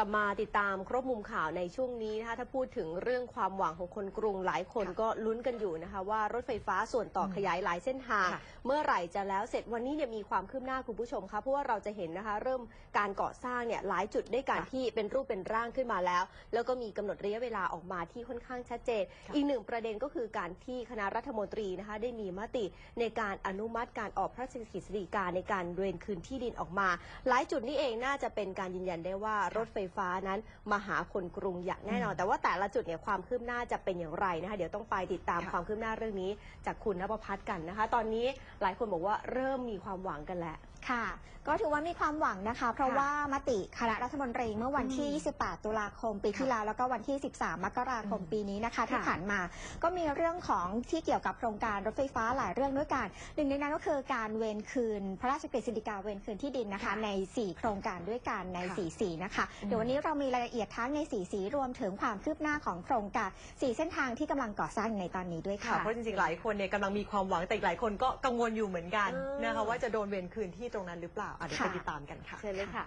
ลับมาติดตามครบมุมข่าวในช่วงนี้นะคะถ้าพูดถึงเรื่องความหวังของคนกรุงหลายคนค่ะก็ลุ้นกันอยู่นะคะว่ารถไฟฟ้าส่วนต่ออมขยายหลายเส้นทางค่ะเมื่อไหร่จะแล้วเสร็จวันนี้เนี่ยมีความคืบหน้าคุณผู้ชมคะเพราะว่าเราจะเห็นนะคะ เริ่มการก่อสร้างเนี่ยหลายจุดด้วยกันค่ะที่เป็นรูปเป็นร่างขึ้นมาแล้ว แล้วก็มีกำหนดระยะเวลาออกมาที่ค่อนข้างชัดเจนค่ะอีกหนึ่งประเด็นก็คือการที่คณะรัฐมนตรีนะคะได้มีมติในการอนุมัติการออกพระราชกฤษฎีกาในการเวรคืนที่ดินออกมา หลายจุดนี้เองน่าจะเป็นการยืนยันได้ว่ารถไฟฟ้านั้นมาหาคนกรุงอย่างแน่นอนอืมแต่ว่าแต่ละจุดเนี่ยความคืบหน้าจะเป็นอย่างไรนะคะเดี๋ยวต้องไปติดตามค่ะความคืบหน้าเรื่องนี้ จากคุณนภพัฒน์กันนะคะ ตอนนี้หลายคนบอกว่าเริ่มมีความหวังกันแล้ว ค่ะ ก็ถือว่ามีความหวังนะคะ เพราะค่ะว่ามติคณะรัฐมนตรีเมื่อวันที่อืม28 ตุลาคมปีที่แล้ว แล้วก็วันที่ 13 มกราคมอืมปีนี้นะคะที่ค่ะผ่านมา ก็มีเรื่องของที่เกี่ยวกับโครงการรถไฟฟ้าหลายเรื่องด้วยกัน หนึ่งในนั้นก็คือการเวนคืน พระราชกฤษฎีกาเวนคืนที่ดินนะคะค่ะใน 4 โครงการด้วยกันในค่ะ4สีนะคะอืมเดี๋ยววันนี้เรามีรายละเอียดทั้งใน 4 สีรวมถึงความคืบหน้าของโครงการ 4 เส้นทางที่กำลังก่อสร้างอยู่ในตอนนี้ด้วยค่ะค่ะ เพราะจริงๆ หลายคนเนี่ยกำลังมีความหวังแต่อีกหลายคนก็กังวลอยู่เหมือนกันเออนะคะว่าจะโดนเวรคืนที่ตรงนั้นหรือเปล่าอะเดี๋ยวไปค่ะ ติดตามกันค่ะ เชิญเลยค่ะ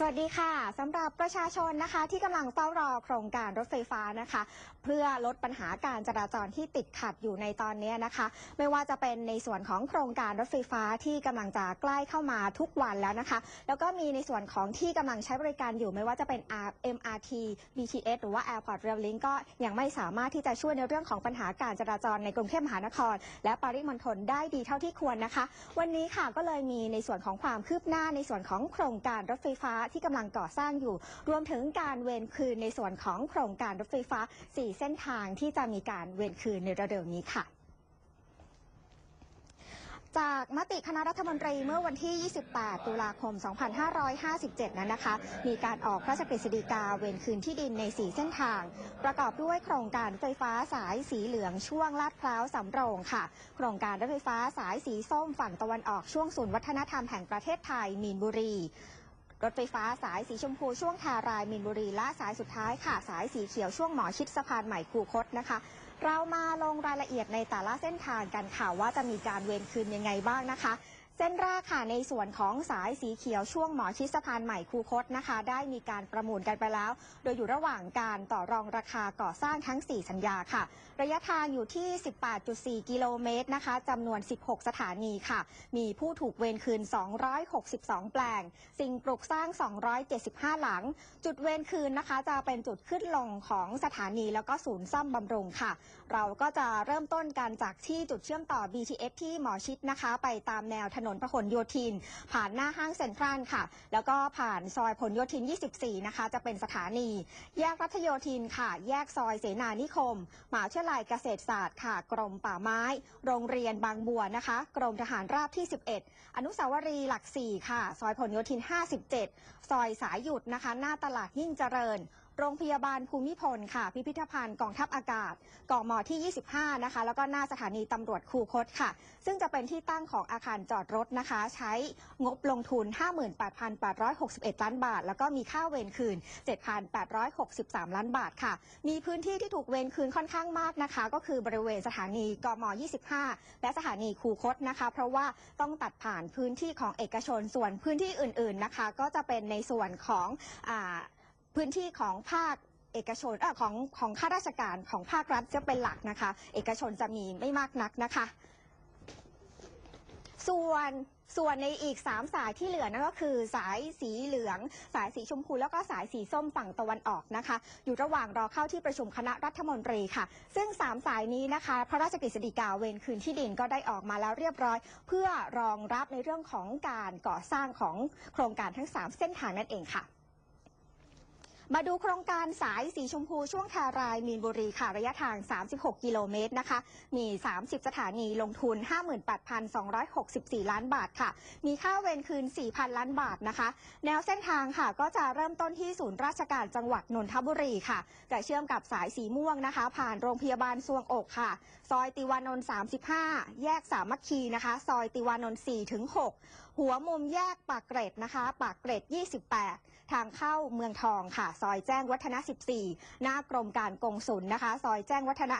สวัสดีค่ะสำหรับประชาชนนะคะ ที่กำลังเฝ้ารอโครงการรถไฟฟ้านะคะ เพื่อลดปัญหาการจราจรที่ติดขัดอยู่ในตอนนี้นะคะ ไม่ว่าจะเป็นในส่วนของโครงการรถไฟฟ้าที่กำลังจะใกล้เข้ามาทุกวันแล้วนะคะ แล้วก็มีในส่วนของที่กำลังใช้บริการอยู่ ไม่ว่าจะเป็น MRT BTS หรือว่า Airport Rail Link ก็ยังไม่สามารถที่จะช่วยในเรื่องของปัญหาการจราจรในกรุงเทพมหานคร และปริมณฑลได้ดีเท่าที่ควรนะคะ วันนี้ค่ะก็เลยมีในส่วนของความคืบหน้าในส่วนของโครงการรถไฟฟ้าที่กำลังก่อสร้างอยู่ รวมถึงการเวนคืนในส่วนของโครงการรถไฟฟ้า 4 เส้นทางที่จะมีการเวนคืนในเร็วๆนี้ค่ะจากมติคณะรัฐมนตรีเมื่อวันที่ 28 ตุลาคม 2557 นั้นนะคะ มีการออกพระราชกฤษฎีกาเวนคืนที่ดินใน 4 เส้นทาง ประกอบด้วยโครงการรถไฟฟ้าสายสีเหลืองช่วงลาดพร้าวสำโรงค่ะ โครงการรถไฟฟ้าสายสีส้มฝั่งตะวันออกช่วงศูนย์วัฒนธรรมแห่งประเทศไทยมีนบุรี รถไฟฟ้าสายสีชมพูช่วงทารายมีนบุรีและสายสุดท้ายค่ะ สายสีเขียวช่วงหมอชิดสะพานใหม่คูคตนะคะ เรามาลงรายละเอียดในแต่ละเส้นทางกันค่ะว่าจะมีการเวนคืนยังไงบ้างนะคะ เส้นแรกค่ะในส่วนของสายสีเขียวช่วงหมอชิดสะพานใหม่คูคตนะคะ ได้มีการประมูลกันไปแล้ว โดยอยู่ระหว่างการต่อรองราคาก่อสร้างทั้ง 4 สัญญาค่ะ ระยะทางอยู่ที่ 18.4 กิโลเมตรนะคะจำนวน 16 สถานีค่ะ มีผู้ถูกเวรคืน 262 แปลง สิ่งปลูกสร้าง 275 หลัง จุดเวรคืนนะคะ จะเป็นจุดขึ้นลงของสถานีแล้วก็ศูนย์ซ่อมบำรุงค่ะ เราก็จะเริ่มต้นกันจากที่จุดเชื่อมต่อ BTS ที่หมอชิดนะคะ ไปตามแนวถนนนนพหลโยธิน ผ่านหน้าห้างเซ็นทรัลค่ะ แล้วก็ผ่านซอยผลโยธิน 24 นะคะ จะเป็นสถานี แยกรัชโยธินค่ะ แยกซอยเสนานิคมมหาวิทยาลัยเกษตรศาสตร์ค่ะ กรมป่าไม้ โรงเรียนบางบัวนะคะ กรมทหารราบที่ 11 อนุสาวรีย์หลัก 4 ค่ะ ซอยผลโยธิน 57 ซอยสายหยุดนะคะ หน้าตลาดยิ่งเจริญ โรงพยาบาลภูมิพลค่ะ พิพิธภัณฑ์กองทัพอากาศกองมอที่ 25 นะคะ แล้วก็หน้าสถานีตำรวจคูคตค่ะ ซึ่งจะเป็นที่ตั้งของอาคารจอดรถนะคะ ใช้งบลงทุน 58,861 ล้านบาท แล้วก็มีค่าเวรคืน 7,863 ล้านบาทค่ะ มีพื้นที่ที่ถูกเวรคืนค่อนข้างมากนะคะ ก็คือบริเวณสถานีกม25 และสถานีคูคตนะคะ เพราะว่าต้องตัดผ่านพื้นที่ของเอกชนส่วนพื้นที่อื่น ๆนะคะ ก็จะเป็นในส่วนของอ่า พื้นที่ของภาคเอกชนเออของของข้าราชการของภาครัฐจะเป็นหลักนะคะ เอกชนจะมีไม่มากนักนะคะ ส่วนส่วนในอีก 3 สายที่เหลือนั่นก็คือ สายสีเหลือง สายสีชมพู แล้วก็สายสีส้มฝั่งตะวันออกนะคะ อยู่ระหว่างรอเข้าที่ประชุมคณะรัฐมนตรีค่ะ ซึ่ง 3 สายนี้นะคะ พระราชกฤษฎีกาเวรคืนที่ดินก็ได้ออกมาแล้วเรียบร้อย เพื่อรองรับในเรื่องของการก่อสร้างของโครงการทั้ง 3 เส้นทางนั่นเองค่ะ มาดูโครงการสายสีชมพูช่วงทารายมีนบุรีค่ะระยะทาง 36 กิโลเมตรนะคะ มี 30 สถานีลงทุน 58,264 ล้านบาทค่ะ มีค่าเวรคืน 4,000 ล้านบาทนะคะ แนวเส้นทางค่ะ ก็จะเริ่มต้นที่ศูนย์ราชการจังหวัดนนทบุรีค่ะ จะเชื่อมกับสายสีม่วงนะคะ ผ่านโรงพยาบาลสวงอกค่ะ ซอยติวานนท์ 35 แยกสามัคคีนะคะ ซอยติวานนท์ 4 ถึง 6 หัวมุมแยกปากเกร็ดนะคะ ปากเกร็ด 28 ทางเข้าเมืองทองค่ะ ซอยแจ้งวัฒนะ 14 หน้ากรมการกงสุลนะคะ ซอยแจ้งวัฒนะ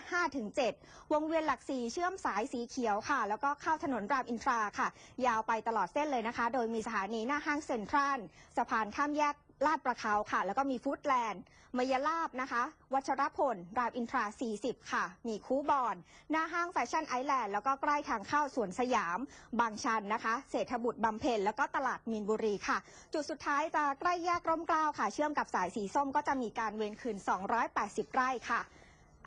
5-7 วงเวียนหลักสี่เชื่อมสายสีเขียวค่ะ แล้วก็เข้าถนนรามอินทราค่ะ ยาวไปตลอดเส้นเลยนะคะ โดยมีสถานีหน้าห้างเซ็นทรัลสะพานข้ามแยก ลาดประเขาค่ะ แล้วก็มีฟู้ดแลนด์มยลาบนะคะ วัชรพล รามอินทรา 40 ค่ะ มีคูบอน หน้าห้างแฟชั่นไอแลนด์ แล้วก็ใกล้ทางเข้าสวนสยาม บางชันนะคะ เศรษฐบุตรบำเพ็ญ แล้วก็ตลาดมีนบุรีค่ะ จุดสุดท้ายจะใกล้แยกร่มกล้าวค่ะ เชื่อมกับสายสีส้มก็จะมีการเวนคืน 280 ไร่ค่ะ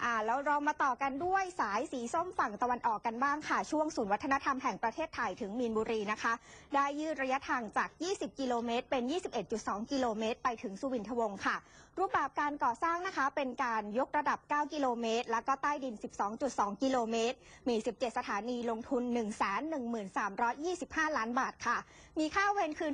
อ่าแล้วเรามาต่อกันด้วยสายสีส้มฝั่งตะวันออกกันบ้างค่ะ ช่วงศูนย์วัฒนธรรมแห่งประเทศไทยถึงมีนบุรีนะคะ ได้ยืดระยะทางจาก 20 กิโลเมตร เป็น 21.2 กิโลเมตร ไปถึงสุวินทวงศ์ค่ะ รูปแบบการก่อสร้างนะคะ เป็นการยกระดับ 9 กิโลเมตร แล้วก็ใต้ดิน 12.2 กิโลเมตร มี 17 สถานีลงทุน 113,325 ล้านบาทค่ะ มีค่าเวรคืน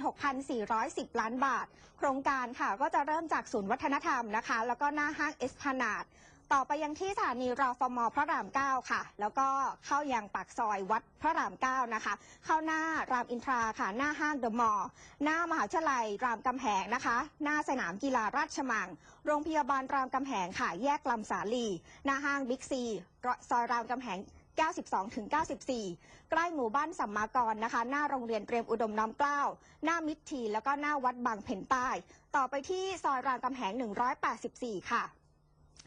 6,410 ล้านบาท โครงการค่ะก็จะเริ่มจากศูนย์วัฒนธรรมนะคะ แล้วก็หน้าห้างเอสพานาด ต่อไปยังที่สถานีรอฟมพระราม9ค่ะ แล้วก็เข้ายังปากซอยวัดพระราม9นะคะ เข้าหน้ารามอินทราค่ะ หน้าห้างเดอะมอลล์หน้ามหาวิทยาลัยรามกำแหงนะคะ หน้าสนามกีฬาราชมัง โรงพยาบาลรามกำแหงค่ะ แยกลำสาลี หน้าห้างบิ๊กซีซอยรามกำแหง92ถึง94 ใกล้หมู่บ้านสัมมากรนะคะ หน้าโรงเรียนเตรียมอุดมน้ำเกล้า หน้ามิตรทีแล้วก็หน้าวัดบางเพ็ญใต้ ต่อไปที่ซอยรามกำแหง 184 ค่ะ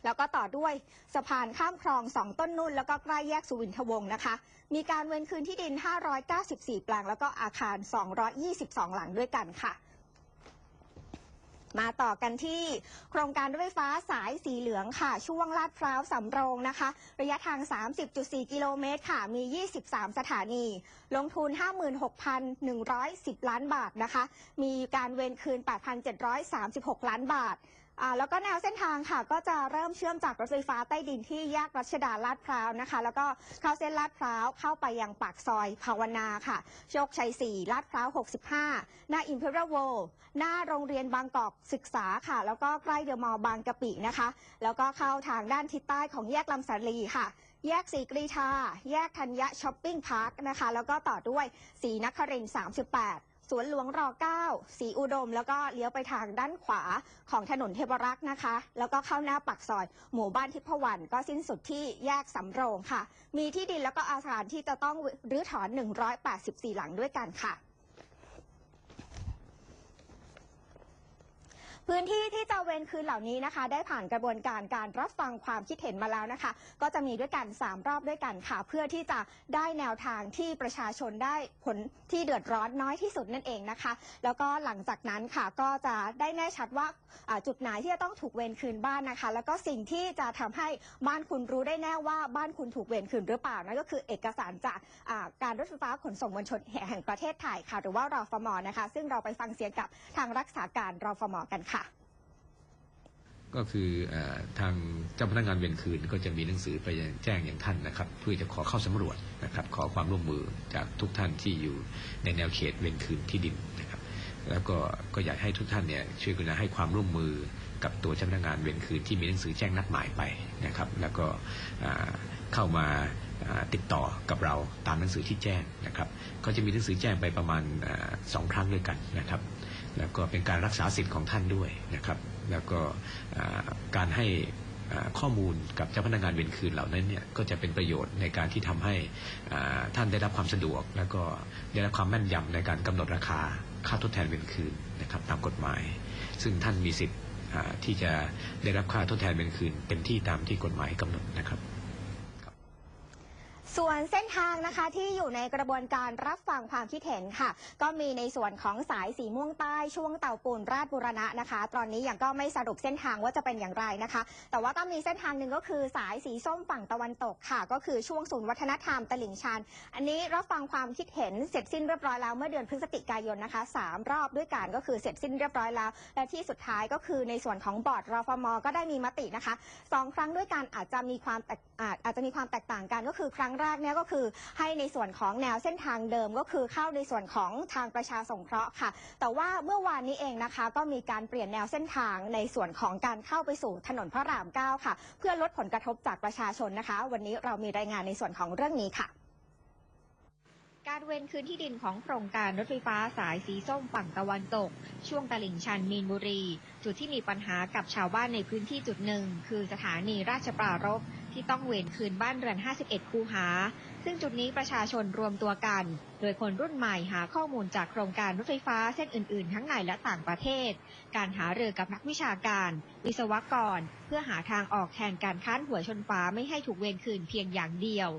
แล้วก็ต่อด้วยสะพานข้ามคลองสองต้นนุ่น แล้วก็ใกล้แยกสุวินทวงศ์นะคะ มีการเว้นคืนที่ดิน 594 แปลง แล้วก็อาคาร 222 หลังด้วยกันค่ะ มาต่อกันที่โครงการรถไฟฟ้าสายสีเหลืองค่ะ ช่วงลาดพร้าวสำโรงนะคะ ระยะทาง 30.4 กิโลเมตรค่ะ มี 23 สถานี ลงทุน 56,110 ล้านบาทนะคะ มีการเวนคืน 8,736 ล้านบาท อ่าแล้วก็แนวเส้นทางค่ะ ก็จะเริ่มเชื่อมจากรถไฟฟ้าใต้ดินที่แยกรัชดาลาดพร้าวนะคะ แล้วก็เข้าเส้นลาดพร้าวเข้าไปยังปากซอยภาวนาค่ะ โชคชัย 4 ลาดพร้าว 65 หน้าอิมพีเรียลโวหน้าโรงเรียนบางกอกศึกษาค่ะ แล้วก็ใกล้เดอะมอลล์บางกะปินะคะ แล้วก็เข้าทางด้านทิศใต้ของแยกลำสาลีค่ะแยกสีกรีธาแยกธัญญะช้อปปิ้งพาร์คนะคะ แล้วก็ต่อด้วยสีนครินทร์38 สวนหลวงร9สีอุดม แล้วก็เลี้ยวไปทางด้านขวาของถนนเทพรักษ์นะคะ แล้วก็เข้าหน้าปากซอย หมู่บ้านทิพวรรณก็สิ้นสุดที่แยกสำโรงค่ะ มีที่ดินแล้วก็อาคารที่จะต้องรื้อถอน 184 หลังด้วยกันค่ะ พื้นที่ที่จะเว้นคืนเหล่านี้นะคะ ได้ผ่านกระบวนการการรับฟังความคิดเห็นมาแล้วนะคะ ก็จะมีด้วยกัน 3 รอบด้วยกันค่ะ เพื่อที่จะได้แนวทางที่ประชาชนได้ผลที่เดือดร้อนน้อยที่สุดนั่นเองนะคะ แล้วก็หลังจากนั้นค่ะก็จะได้แน่ชัดว่าจุดไหนที่จะต้องถูกเวรคืนบ้านนะคะ แล้วก็สิ่งที่จะทำให้บ้านคุณรู้ได้แน่ว่าบ้านคุณถูกเวรคืนหรือเปล่านั่นก็คือเอกสารจากการรถไฟฟ้าขนส่งมวลชนแห่งประเทศไทยค่ะ หรือว่ารอฟมนะคะ ซึ่งเราไปฟังเสียงกับทางรักษาการรอฟมกันค่ะ ก็คืออทางเจ้าพนักงานเวรคืนก็จะมีหนังสือไปแจ้งอย่างท่านนะครับ เพื่อจะขอเข้าสำรวจนะครับ ขอความร่วมมือจากทุกท่านที่อยู่ในแนวเขตเวรคืนที่ดินนะครับ แล้วก็ก็อยากให้ทุกท่านเนี่ยช่วยกันให้ความร่วมมือกับตัวเจ้าพนักงานเวรคืนที่มีหนังสือแจ้งนัดหมายไปนะครับ แล้วก็เข้ามาติดต่อกับเราตามหนังสือที่แจ้งนะครับก็จะมีหนังสือแจ้งไปประมาณอสองครั้งด้วยกันนะครับ แล้วก็เป็นการรักษาสิทธิ์ของท่านด้วยนะครับ แล้วก็การให้ข้อมูลกับเจ้าพนักงานเวรคืนเหล่านั้นเนี่ยก็จะเป็นประโยชน์ในการที่ทำให้ท่านได้รับความสะดวก แล้วก็ได้รับความแม่นยำในการกำหนดราคาค่าทดแทนเวรคืนนะครับตามกฎหมาย ซึ่งท่านมีสิทธิ์ที่จะได้รับค่าทดแทนเวรคืนเต็มที่ตามที่กฎหมายกำหนดนะครับ ส่วนเส้นทางนะคะที่อยู่ในกระบวนการรับฟังความคิดเห็นค่ะ ก็มีในส่วนของสายสีม่วงใต้ช่วงเต่าปูนราชบุรณะนะคะ ตอนนี้ยังก็ไม่สรุปเส้นทางว่าจะเป็นอย่างไรนะคะ แต่ว่าก็มีเส้นทางหนึ่งก็คือสายสีส้มฝั่งตะวันตกค่ะ ก็คือช่วงศูนย์วัฒนธรรมตลิ่งชัน อันนี้รับฟังความคิดเห็นเสร็จสิ้นเรียบร้อยแล้วเมื่อเดือนพฤศจิกายนนะคะสามรอบด้วยกันก็คือเสร็จสิ้นเรียบร้อยแล้ว และที่สุดท้ายก็คือในส่วนของบอร์ดรฟมก็ได้มีมตินะคะสองครั้งด้วยกันอาจจะมีความอาจอาจจะมีความแตกต่างกันก็คือครั้งแรกเนี่ยก็คือให้ในส่วนของแนวเส้นทางเดิมก็คือเข้าในส่วนของทางประชาสงเคราะห์ค่ะ แต่ว่าเมื่อวานนี้เองนะคะก็มีการเปลี่ยนแนวเส้นทางในส่วนของการเข้าไปสู่ถนนพระราม 9 ค่ะ เพื่อลดผลกระทบจากประชาชนนะคะ วันนี้เรามีรายงานในส่วนของเรื่องนี้ค่ะ การเว้นคืนที่ดินของโครงการรถไฟฟ้าสายสีส้มฝั่งตะวันตก ช่วงตลิ่งชันมีนบุรี จุดที่มีปัญหากับชาวบ้านในพื้นที่จุดหนึ่ง คือสถานีราชปรารภที่ต้องเว้นคืนบ้านเรือน 51 คูหา ซึ่งจุดนี้ประชาชนรวมตัวกัน โดยคนรุ่นใหม่หาข้อมูลจากโครงการรถไฟฟ้าเส้นอื่นๆ ทั้งในและต่างประเทศ การหาเรือกับนักวิชาการ วิศวกร เพื่อหาทางออกแทนการค้านหัวชนฟ้าไม่ให้ถูกเวรคืนเพียงอย่างเดียว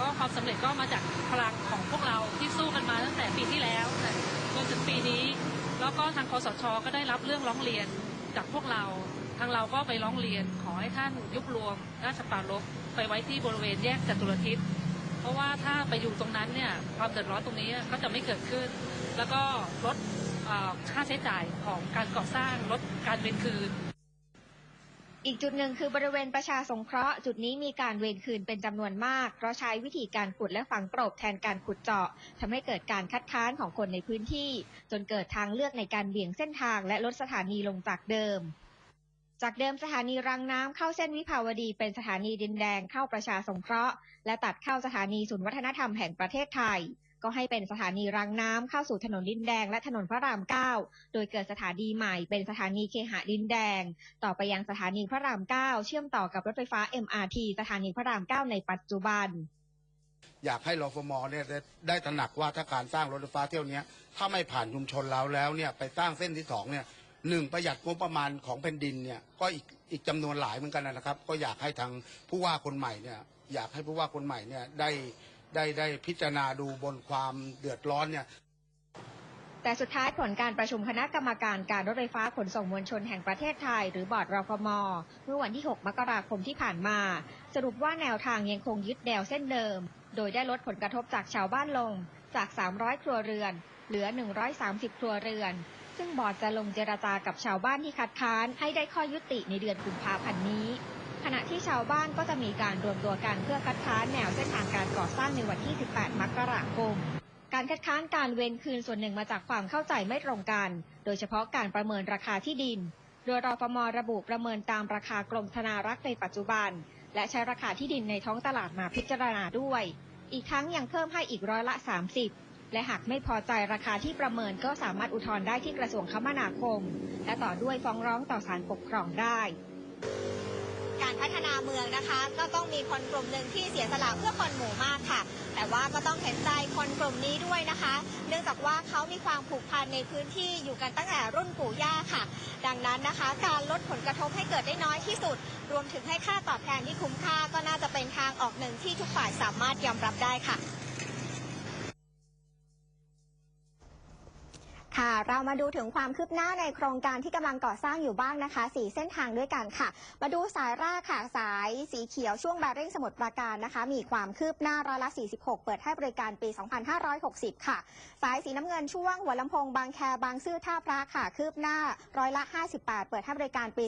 ก็ความสำเร็จก็มาจากพลังของพวกเราที่สู้กันมาตั้งแต่ปีที่แล้วจนถึงปีนี้ แล้วก็ทางคอสชก็ได้รับเรื่องร้องเรียนจากพวกเรา ทางเราก็ไปร้องเรียนขอให้ท่านยุบรวมราชปรารภไปไว้ที่บริเวณแยกจตุรทิศเพราะว่าถ้าไปอยู่ตรงนั้นเนี่ยความเดือดร้อนตรงนี้ก็จะไม่เกิดขึ้น แล้วก็ลดค่าใช้จ่ายของการก่อสร้างลดการเวนคืน อีกจุดหนึ่งคือบริเวณประชาสงเคราะห์จุดนี้มีการเวรคืนเป็นจำนวนมาก เพราะใช้วิธีการขุดและฝังกลบแทนการขุดเจาะทำให้เกิดการคัดค้านของคนในพื้นที่ จนเกิดทางเลือกในการเบี่ยงเส้นทางและลดสถานีลงจากเดิม จากเดิมสถานีรังน้ำเข้าเส้นวิภาวดีเป็นสถานีดินแดงเข้าประชาสงเคราะห์ และตัดเข้าสถานีศูนย์วัฒนธรรมแห่งประเทศไทย ก็ให้เป็นสถานีรังน้ำเข้าสู่ถนนดินแดงและถนนพระรามเก้าโดยเกิดสถานีใหม่เป็นสถานีเคหะดินแดง ต่อไปยังสถานีพระราม9เชื่อมต่อกับรถไฟฟ้า MRT สถานีพระราม9ในปัจจุบัน อยากให้รฟมเนี่ยได้ตระหนักว่าถ้าการสร้างรถไฟฟ้าเที่ยวนี้ถ้าไม่ผ่านชุมชนเราแล้วเนี่ยไปสร้างเส้นที่สองเนี่ยหนึ่งประหยัดงบประมาณของแผ่นดินเนี่ยก็อีกอีกจำนวนหลายเหมือนกันนะครับ ก็อยากให้ทางผู้ว่าคนใหม่เนี่ยอยากให้ผู้ว่าคนใหม่เนี่ยได้ ได้ได้พิจารณาดูบนความเดือดร้อนเนี่ย แต่สุดท้ายผลการประชุมคณะกรรมการการรถไฟฟ้าขนส่งมวลชนแห่งประเทศไทย หรือบอร์ดรฟม เมื่อวันที่ 6 มกราคมที่ผ่านมา สรุปว่าแนวทางยังคงยึดแนวเส้นเดิม โดยได้ลดผลกระทบจากชาวบ้านลงจาก 300 ครัวเรือน เหลือ 130 ครัวเรือน ซึ่งบอร์ดจะลงเจรจากับชาวบ้านที่คัดค้านให้ได้ข้อยุติในเดือนกุมภาพันธ์นี้ ขณะที่ชาวบ้านก็จะมีการรวมตัวกันเพื่อคัดค้านแนวเส้นทางการก่อสร้างในวันที่ 18 มกราคม การคัดค้านการเว้นคืนส่วนหนึ่งมาจากความเข้าใจไม่ตรงกัน โดยเฉพาะการประเมินราคาที่ดิน โดยรฟมระบุประเมินตามราคากรมธนารักษ์ในปัจจุบัน และใช้ราคาที่ดินในท้องตลาดมาพิจารณาด้วย อีกทั้งยังเพิ่มให้อีกร้อยละ 30และหากไม่พอใจราคาที่ประเมินก็สามารถอุทธรณ์ได้ที่กระทรวงคมนาคม และต่อด้วยฟ้องร้องต่อศาลปกครองได้ พัฒนาเมืองนะคะ ก็ต้องมีคนกลุ่มหนึ่งที่เสียสละเพื่อคนหมู่มากค่ะ แต่ว่าก็ต้องเห็นใจคนกลุ่มนี้ด้วยนะคะ เนื่องจากว่าเขามีความผูกพันในพื้นที่อยู่กันตั้งแต่รุ่นปู่ย่าค่ะ ดังนั้นนะคะ การลดผลกระทบให้เกิดได้น้อยที่สุด รวมถึงให้ค่าตอบแทนที่คุ้มค่าก็น่าจะเป็นทางออกหนึ่งที่ทุกฝ่ายสามารถยอมรับได้ค่ะ ค่ะ เรามาดูถึงความคืบหน้าในโครงการที่กำลังก่อสร้างอยู่บ้างนะคะสีเส้นทางด้วยกันค่ะ มาดูสายแรกค่ะสายสีเขียวช่วงแบริ่งสมุทรปราการนะคะ มีความคืบหน้าร้อยละ 46 เปิดให้บริการปี 2560 ค่ะ สายสีน้ำเงินช่วงหัวลำโพงบางแคบางซื่อท่าพระค่ะ คืบหน้าร้อยละ 58 เปิดให้บริการปี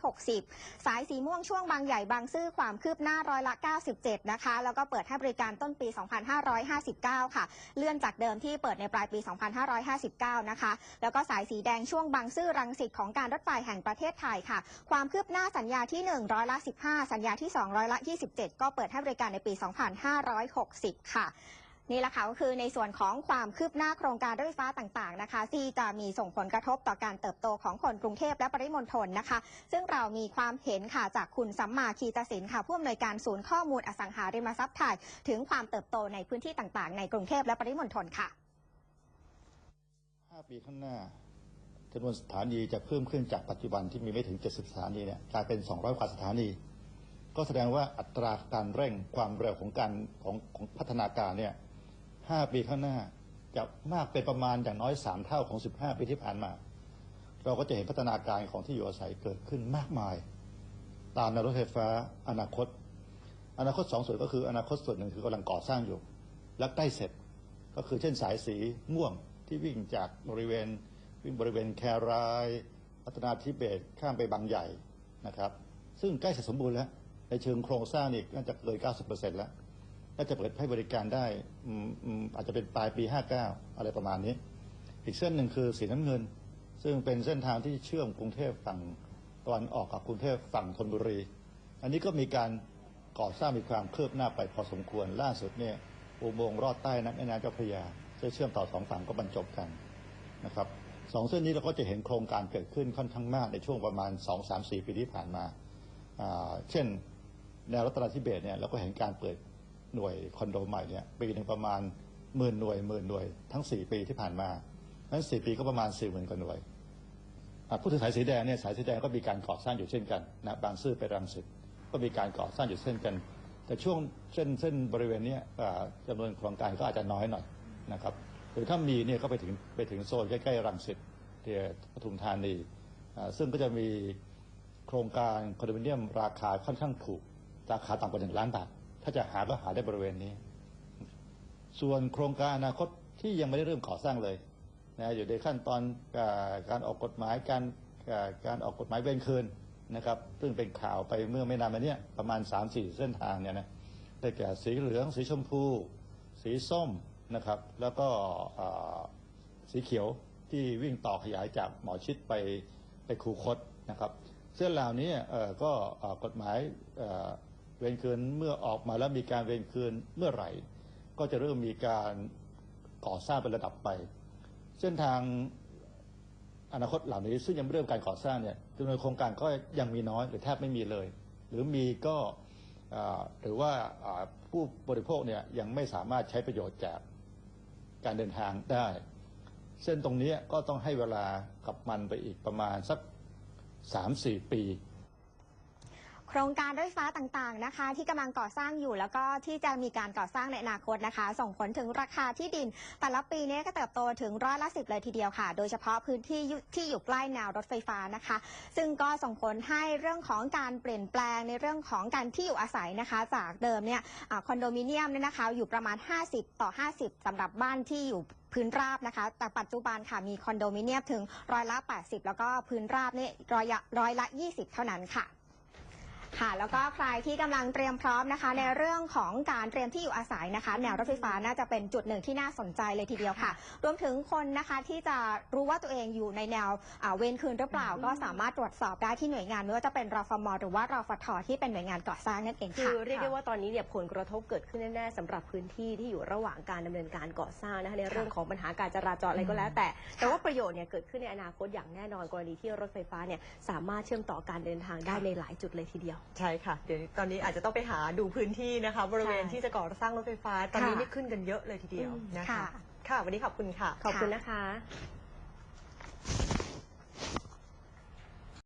2560 สายสีม่วงช่วงบางใหญ่บางซื่อความคืบหน้าร้อยละ 97 นะคะ แล้วก็เปิดให้บริการต้นปี 2559 ค่ะ เลื่อนจากเดิมที่เปิดในปลายปี 2559นะคะ แล้วก็สายสีแดงช่วงบางซื่อรังสิตของการรถไฟแห่งประเทศไทยค่ะ ความคืบหน้าสัญญาที่1ร้อยละ 15 สัญญาที่2ร้อยละ 27 ก็เปิดให้บริการในปี 2560 ค่ะนี่แหละค่ะก็คือในส่วนของความคืบหน้าโครงการรถไฟฟ้าต่างๆนะคะ ที่จะมีส่งผลกระทบต่อการเติบโตของคนกรุงเทพและปริมณฑลนะคะ ซึ่งเรามีความเห็นค่ะจากคุณสัมมาคีตศิลป์ค่ะผู้อำนวยการศูนย์ข้อมูลอสังหาริมทรัพย์ไทยถึงความเติบโตในพื้นที่ต่างๆ ในกรุงเทพและปริมณฑลค่ะ 5 ปีข้างหน้าจำนวนสถานีจะเพิ่มขึ้นจากปัจจุบันที่มีไม่ถึง 70 สถานีเนี่ยกลายเป็น 200 กว่าสถานี ก็แสดงว่าอัตราการเร่งความเร็วของการของของพัฒนาการเนี่ย 5 ปีข้างหน้าจะมากเป็นประมาณอย่างน้อย 3 เท่าของ 15 ปีที่ผ่านมา เราก็จะเห็นพัฒนาการของที่อยู่อาศัยเกิดขึ้นมากมาย ตามแนวรถไฟฟ้าอนาคต อนาคตสองส่วนก็คืออนาคตส่วนหนึ่งคือกำลังก่อสร้างอยู่ และใกล้เสร็จก็คือเช่นสายสีม่วง ที่วิ่งจากบริเวณ วิ่งบริเวณแครายพัฒนาทิเบตข้ามไปบางใหญ่นะครับ ซึ่งใกล้เสร็จสมบูรณ์แล้ว ในเชิงโครงสร้างนี่น่าจะเกิน90%แล้วน่าจะเปิดให้บริการได้อืมอาจจะเป็นปลายปี 59 อะไรประมาณนี้ อีกเส้นหนึ่งคือสีน้ำเงิน ซึ่งเป็นเส้นทางที่เชื่อมกรุงเทพฝั่งตะวันออกกับกรุงเทพฝั่งธนบุรี อันนี้ก็มีการก่อสร้างมีความเคลืบหน้าไปพอสมควรล่าสุดเนี่ยอุโมงค์รอดใต้น้ำแม่น้ำเจ้าพระยา จะเชื่อมต่อสองฝั่งก็บรรจบกันนะครับสองเส้นนี้เราก็จะเห็นโครงการเกิดขึ้นค่อนข้างมากในช่วงประมาณ 2-3-4 ปีที่ผ่านมา เช่นแนวรัตนทิเบศเนี่ยเราก็เห็นการเปิดหน่วยคอนโดใหม่เนี่ยปีหนึ่งประมาณหมื่นหน่วยหมื่นหน่วยทั้ง 4 ปีที่ผ่านมานั้น 4 ปีก็ประมาณ4 0,000กว่าหน่วยอะพูดถึงสายสีแดงเนี่ยสายสีแดงก็มีการก่อสร้างอยู่เช่นกันนะบางซื่อไปรังสิตก็มีการก่อสร้างอยู่เช่นกัน แต่ช่วงเส้นเส้นบริเวณนี้จำนวนโครงการก็อาจจะน้อยหน่อย นะครับหรือถ้ามีเนี่ยก็ไปถึงไปถึงโซนใกล้ๆรังสิตที่ปทุมธานีซึ่งก็จะมีโครงการคอนโดมิเนียมราคาค่อนข้างถูกราคาต่ำกว่าหนึ่งล้านบาทถ้าจะหาก็หาได้บริเวณนี้ ส่วนโครงการอนาคตที่ยังไม่ได้เริ่มก่อสร้างเลยนะอยู่ในขั้นตอนการออกกฎหมายการการออกกฎหมายเวรคืนนะครับ ซึ่งเป็นข่าวไปเมื่อไม่นานมาเนี้ยประมาณ 3-4 เส้นทางเนี่ยนะได้แก่สีเหลือง สีชมพู สีส้ม นะครับ แล้วก็สีเขียวที่วิ่งต่อขยายจากหมอชิดไปไปคูคตนะครับเส้นเหล่านี้ก็กฎหมายเวรคืนเมื่อออกมาแล้วมีการเวรคืนเมื่อไหร่ ก็จะเริ่มมีการก่อสร้างเป็นระดับไป เส้นทางอนาคตเหล่านี้ซึ่งยังไม่เริ่มการก่อสร้างเนี่ยจำนวนโครงการก็ยังมีน้อยหรือแทบไม่มีเลย หรือมีก็หรือว่าผู้บริโภคเนี่ยยังไม่สามารถใช้ประโยชน์จาก การเดินทางได้ เส้นตรงนี้ก็ต้องให้เวลากับมันไปอีกประมาณสัก 3-4 ปี โครงการรถไฟฟ้าต่างๆนะคะ ที่กำลังก่อสร้างอยู่ แล้วก็ที่จะมีการก่อสร้างในอนาคตนะคะ ส่งผลถึงราคาที่ดิน แต่ละปีนี้ก็เติบโตถึงร้อยละสิบเลยทีเดียวค่ะ โดยเฉพาะพื้นที่ที่อยู่ใกล้แนวรถไฟฟ้านะคะ ซึ่งก็ส่งผลให้เรื่องของการเปลี่ยนแปลงในเรื่องของการที่อยู่อาศัยนะคะ จากเดิมเนี่ยอคอนโดมิเนียมเนี่ยนะคะ อยู่ประมาณ 50 ต่อ 50สำหรับบ้านที่อยู่พื้นราบนะคะ แต่ปัจจุบันค่ะมีคอนโดมิเนียมถึงร้อยละ 80 แล้วก็พื้นราบนี่ร้อยละร้อยละ20 เท่านั้นค่ะ ค่ะ แล้วก็ใครที่กำลังเตรียมพร้อมนะคะ ในเรื่องของการเตรียมที่อยู่อาศัยนะคะ แนวรถไฟฟ้าน่าจะเป็นจุดหนึ่งที่น่าสนใจเลยทีเดียวค่ะ รวมถึงคนนะคะที่จะรู้ว่าตัวเองอยู่ในแนวอ่าเวรคืนหรือเปล่า ก็สามารถตรวจสอบได้ที่หน่วยงานไม่ว่าจะเป็นรฟมหรือว่ารฟทที่เป็นหน่วยงานก่อสร้างนั่นเองคืค่ะอเรียกได้ว่าตอนนี้เนี่ยผลกระทบเกิดขึ้นแน่ๆสำหรับพื้นที่ที่อยู่ระหว่างการดำเนินการก่อสร้างนะคะในเรื่องของปัญหาการจราจรอะไรก็แล้ว แต่ แต่ว่าประโยชน์เนี่ยเกิดขึ้นในอนาคตอย่างแน่นอนกรณีที่รถไฟฟ้าเนี่ยสามารถเชื่อมต่อการเดินทางได้ในหลายจุดเลยทีเดียวใช่ค่ะ เดี๋ยวตอนนี้อาจจะต้องไปหาดูพื้นที่นะคะ บริเวณใช่ที่จะก่อสร้างรถไฟฟ้า ตอนนี้ค่ะนี่ขึ้นกันเยอะเลยทีเดียวอืมนะคะค่ะค่ะ วันนี้ขอบคุณค่ะ ขอบคุณนะคะ